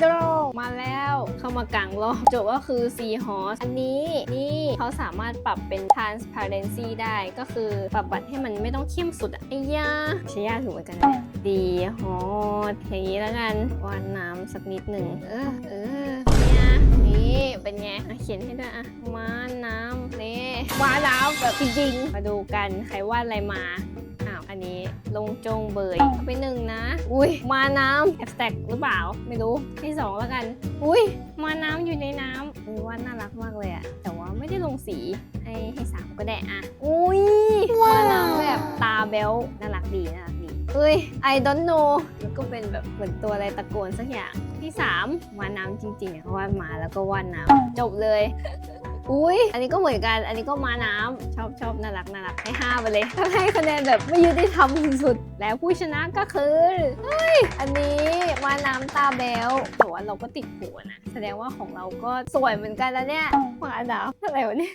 โดรมาแล้วเข้ามากลางรอบโจทย์ก็คือ Sea Horse อันนี้นี่เขาสามารถปรับเป็น transparency ได้ก็คือปรับบัตรให้มันไม่ต้องเข้มสุดอะไอ้ยาใช้ยากถูกเหมือนกันนะดีฮอสอย่างนี้แล้วกันวานน้ำสักนิดหนึ่งเออเออเนี่ยนี่เป็นไงเขียนให้ด้วยอะวานน้ำนี่วานน้ำแบบจริงๆมาดูกันใครวาดอะไรมา ลงจงเบยเอาไปหนึ่งนะ อุ้ยมาน้ำแอบแตกหรือเปล่า ไม่รู้ให้สองแล้วกัน อุ้ยมาน้ำอยู่ในน้ำเออว่าน่ารักมากเลยอะแต่ว่าไม่ได้ลงสีให้ให้สามก็ได้อะอุ้ยมาน้ำแบบตาเบลน่ารักดีน่ารักดีเอ้ย I don't know แล้วก็เป็นแบบเหมือนตัวอะไรตะโกนสักอย่างที่สามมาน้ำจริงๆอะวาดมาแล้วก็วาดน้ำจบเลย อุ้ยอันนี้ก็เหมือนกัน อันนี้ก็มาน้ำชอบชอบน่ารักน่ารักให้ห้าไปเลยทำให้คะแนนแบบไม่ยุติธรรมสุดๆแล้วผู้ชนะก็คือเฮ้ยอันนี้มาน้ำตาแบลแต่ว่าเราก็ติดหัวนะ แสดงว่าของเราก็สวยเหมือนกันแล้วเนี่ยมาน้ำอะไรวะเนี่ย